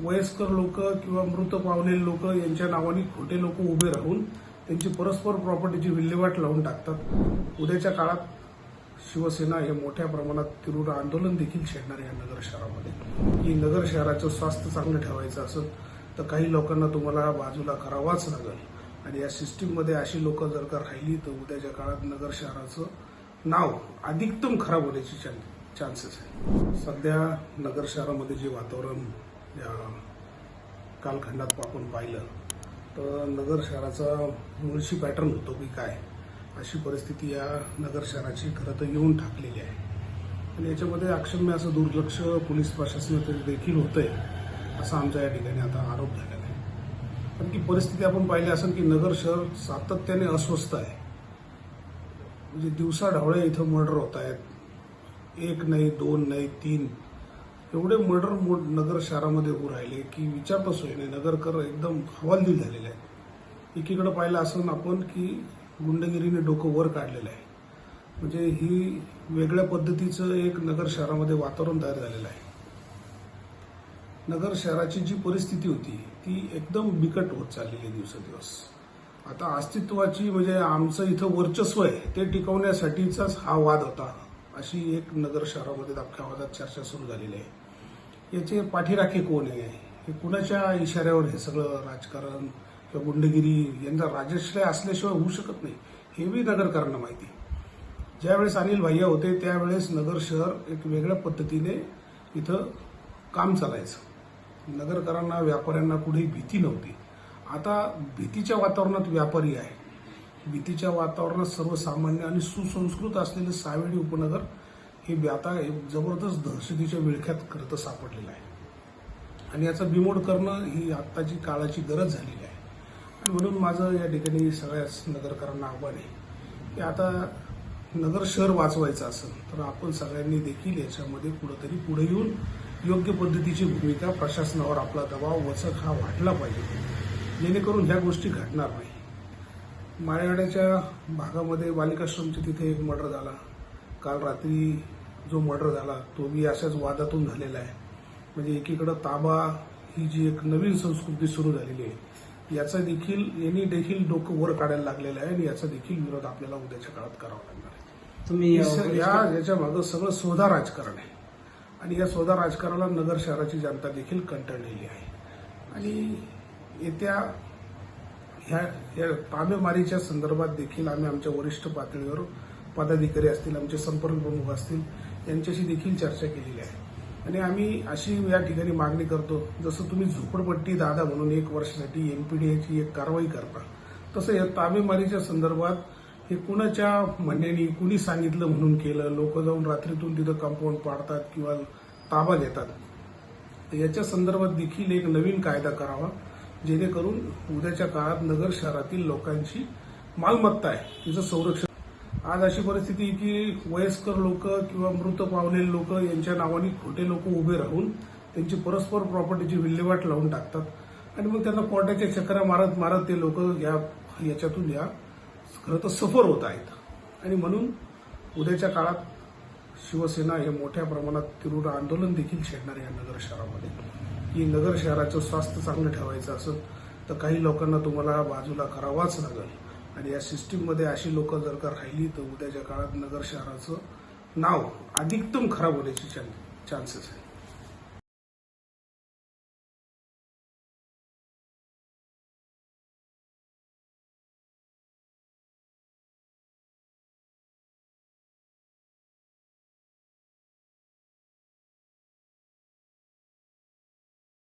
वयस्कर लोक किंवा मृत पावलेले लोक यांच्या नावाने खोटे लोक उभे राहून त्यांची परस्पर प्रॉपर्टीची विल्हेवाट लावून टाकतात. उद्याच्या काळात शिवसेना हे मोठ्या प्रमाणात तीव्र आंदोलन देखील छेडणार या नगर शहरामध्ये. की नगर शहराचं स्वास्थ्य चांगलं ठेवायचं असेल तर काही लोकांना तुम्हाला बाजूला करावाच लागेल. आणि या सिस्टीममध्ये अशी लोक जर का राहिली तर उद्याच्या काळात नगर शहराचं नाव अधिकतम खराब होण्याची चान्सेस आहे सध्या नगर शहरामध्ये जे वातावरण कालखंडात आपण पाहिलं तर नगर शहराचा मुळशी पॅटर्न होतो की काय? अशी परिस्थिती या नगर शहराची खरं तर येऊन ठाकलेली आहे. आणि याच्यामध्ये अक्षम्य असं दुर्लक्ष पोलीस प्रशासनाचं देखील होतंय असा आमच्या या ठिकाणी आता आरोप झालेला आहे. कारण की परिस्थिती आपण पाहिली असेल की नगर शहर सातत्याने अस्वस्थ आहे. म्हणजे दिवसा ढवळे इथं मर्डर होत आहेत. एक नाही दोन नाही तीन. एवढे मर्डर नगर शहरामध्ये होऊ राहिले की विचारता होईने नगरकर एकदम हवालदिल झालेले आहेत. एकीकडे पाहिलं असं आपण की गुंडगिरीने डोकं वर काढलेलं आहे. म्हणजे ही वेगळ्या पद्धतीचं एक नगर शहरामध्ये वातावरण तयार झालेलं आहे. नगर शहराची जी परिस्थिती होती ती एकदम बिकट होत चाललेली आहे दिवसेंदिवस. आता अस्तित्वाची म्हणजे आमचं इथं वर्चस्व आहे ते टिकवण्यासाठीचाच हा वाद होता. अशी एक नगर शहरामध्ये अख्ख्या चर्चा सुरू झालेली आहे. याचे पाठीराखे कोण आहे? हे कुणाच्या इशाऱ्यावर हे सगळं राजकारण किंवा गुंडगिरी यांचा राजश्रय असल्याशिवाय होऊ शकत नाही हे बी नगरकरांना माहिती ज्यावेळेस अनिल भैया होते त्यावेळेस नगर शहर एक वेगळ्या पद्धतीने इथं काम चालायचं. नगरकरांना व्यापाऱ्यांना कुठेही भीती नव्हती. आता भीतीच्या वातावरणात व्यापारी आहे भीतीच्या वातावरणात सर्वसामान्य आणि सुसंस्कृत असलेले सावेडी उपनगर हे बी आता एक जबरदस्त दहशतीच्या विळख्यात करत सापडलेलं आहे. आणि याचा बिमोड करणं ही आत्ताची काळाची गरज झालेली आहे. आणि म्हणून माझं या ठिकाणी सगळ्याच नगरकरांना आव्हान आहे की आता नगर शहर वाचवायचं असेल तर आपण सगळ्यांनी देखील याच्यामध्ये कुठंतरी पुढे येऊन योग्य पद्धतीची भूमिका प्रशासनावर आपला दबाव वचक हा वाढला पाहिजे. जेणेकरून ह्या गोष्टी घडणार नाही माळेवाड्याच्या भागामध्ये बालिकाश्रमच्या तिथे एक मर्डर झाला. काल रात्री जो मर्डर झाला तो बी अशाच वादातून झालेला आहे. म्हणजे एकीकडं ताबा ही जी एक नवीन संस्कृती सुरू झालेली आहे याचा देखील यांनी देखील डोकं वर काढायला लागलेलं आहे आणि याचा देखील विरोध आपल्याला उद्याच्या काळात करावा लागणार आहे. तुम्ही या याच्या मागं सगळं सोदा राजकारण आहे. आणि या सोदा राजकारणाला नगर शहराची जनता देखील कंटाळलेली आहे. आणि येत्या ह्या या संदर्भात देखील आम्ही आमच्या वरिष्ठ पातळीवर पदाधिकारी असतील आमचे संपर्क प्रमुख असतील यांच्याशी देखील चर्चा केलेली आहे. आणि आम्ही अशी या ठिकाणी मागणी करतो जसं तुम्ही झोपडपट्टी दादा म्हणून एक वर्षासाठी एमपीडीएची एक कारवाई करता तसं या ताबेमारीच्या संदर्भात हे कुणाच्या म्हणण्याने कुणी सांगितलं म्हणून केलं लोक जाऊन रात्रीतून तिथं कंपाऊंड पाडतात किंवा ताबा घेतात याच्या संदर्भात देखील एक नवीन कायदा करावा. जेणेकरून उद्याच्या काळात नगर शहरातील लोकांची मालमत्ता आहे तिचं संरक्षण. आज अशी परिस्थिती की वयस्कर लोक किंवा मृत पावलेले लोक यांच्या नावाने खोटे लोक उभे राहून त्यांची परस्पर प्रॉपर्टीची विल्हेवाट लावून टाकतात. आणि मग त्यांना कोर्टाच्या चक्रा मारत मारत ते लोक या याच्यातून या खरं तर सफर होत आहेत. आणि म्हणून उद्याच्या काळात शिवसेना हे मोठ्या प्रमाणात तीव्र आंदोलन देखील छेडणार या नगर शहरामध्ये. की नगर शहराचं स्वास्थ्य चांगलं ठेवायचं असेल तर काही लोकांना तुम्हाला बाजूला करावाच लागेल. आणि या सिस्टीममध्ये अशी लोक जर का राहिली तर उद्याच्या काळात नगर शहराचं नाव अधिकतम खराब होण्याची चान्सेस आहे